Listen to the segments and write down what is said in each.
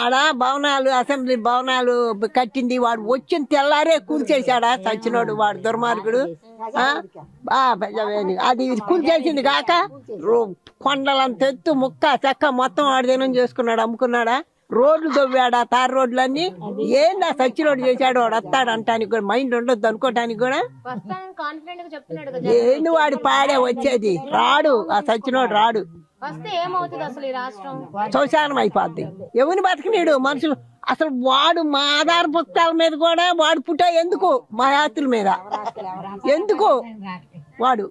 ఆడ భవనాలు అసెంబ్లీ భవనాలు కట్టింది. వాడు వచ్చిన తెల్లారే కూల్చేశాడా చచ్చినోడు వాడు దుర్మార్గుడు. అది కూల్చేసింది కాక కొండలంత ఎత్తు ముక్క చెక్క మొత్తం వాడు దినం చేసుకున్నాడు అమ్ముకున్నాడా? రోడ్లు దొవ్వాడా తార్ రోడ్లన్నీ? ఏందా సచ్చినోడు చేశాడు? వాడు వస్తాడు అంటానికి కూడా మైండ్ ఉండొద్దు అనుకోవటానికి కూడా. ఏంది వాడి పాడే వచ్చేది? రాడు. ఆ సచ్చినోడు రాడు. వస్తే ఏమవుతుంది అసలు ఈ రాష్ట్రం? శ్మశానం అయిపోద్ది. ఎవరిని బతకనీడు? మనుషులు అసలు వాడు మా ఆధార పుస్తకాల మీద కూడా వాడు పుట్ట ఎందుకు? మా యాత్రుల మీద. ఎందుకు? వాడు?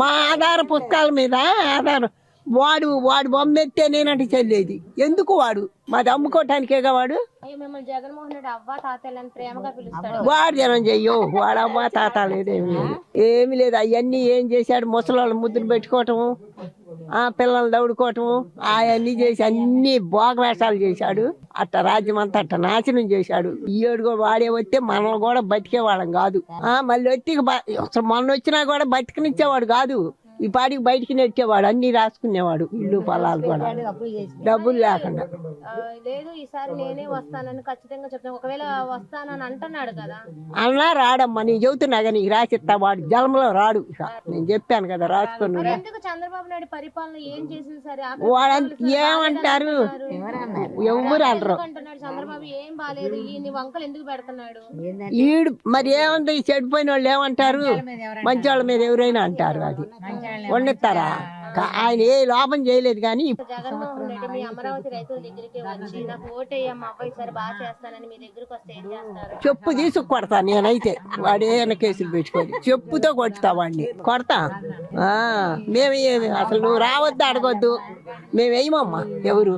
మా ఆధార పుస్తకాల మీద ఆధారం వాడు వాడు బొమ్మెత్తే నేనంటే చెల్లేది. ఎందుకు వాడు? మాది అమ్ముకోవటానికేగా వాడు? అయ్యో మిమ్మల్ని జగన్మోహన్ రెడ్డి అవ్వ తాతయ్యలని ప్రేమగా పిలుస్తాడు. వాడు జనం చెయ్యో వాడమ్మా తాత లేదేమి లేదు. ఏమి లేదు అవన్నీ ఏం చేశాడు? ముసలోళ్ళు ముద్దులు పెట్టుకోవటము ఆ పిల్లలు దౌడుకోవటము అవన్నీ చేసి అన్ని భోగ వేషాలు చేశాడు. అట్ట రాజ్యం అంతా అట్ట నాశనం చేశాడు. ఈ ఏడు కూడా వాడే వస్తే మనం కూడా బతికే వాళ్ళం కాదు. ఆ మళ్ళీ వచ్చి అసలు మొన్న వచ్చినా కూడా బతికనిచ్చేవాడు కాదు. ఈ పాటికి బయటికి నెట్టేవాడు అన్ని రాసుకునేవాడు ఇల్లు పొలాలు కూడా. డబ్బులు లేకుండా. లేదు ఈసారి నేనే వస్తానని ఖచ్చితంగా చెప్తాను ఒకవేళ వస్తానని అంటున్నాడు కదా. అన్నా రాడమ్మా నీ చెబుతున్నా కానీ నీకు రాసిస్తా వాడు జలంలో రాడు. నేను చెప్పాను కదా రాసుకొని మరి ఎందుకు చంద్రబాబు నాయుడు పరిపాలన ఏం చేసింది సరే వాడంత ఏమంటారు? ఎవరు అనరు? చంద్రబాబు ఏం బాలేదు? ఈ వంకలు ఎందుకు పెడుతున్నాడు? ఈడు మరి ఏమంటే ఈ చెడిపోయిన వాళ్ళు ఏమంటారు? మంచి వాళ్ళ మీద ఎవరైనా అంటారు అది. వండిస్తారా? ఆయన ఏ లోపం చేయలేదు కానీ జగన్మోహన్ రెడ్డి మీ అమరావతి రైతుల దగ్గరికి వచ్చి నాకు ఓటేయమ్మ అవ్వ ఈసారి బాగా చేస్తానని మీ దగ్గరకు వస్తే ఏం చేస్తారు? చెప్పు తీసుకు కొడతా నేనైతే వాడు ఏమైనా కేసులు పెట్టుకొని చెప్పుతో కొట్టుతా వాడిని. కొడతా? ఆ, మేము ఏమి అసలు నువ్వు రావద్దు అడగొద్దు. మేము వేయమమ్మా ఎవరు?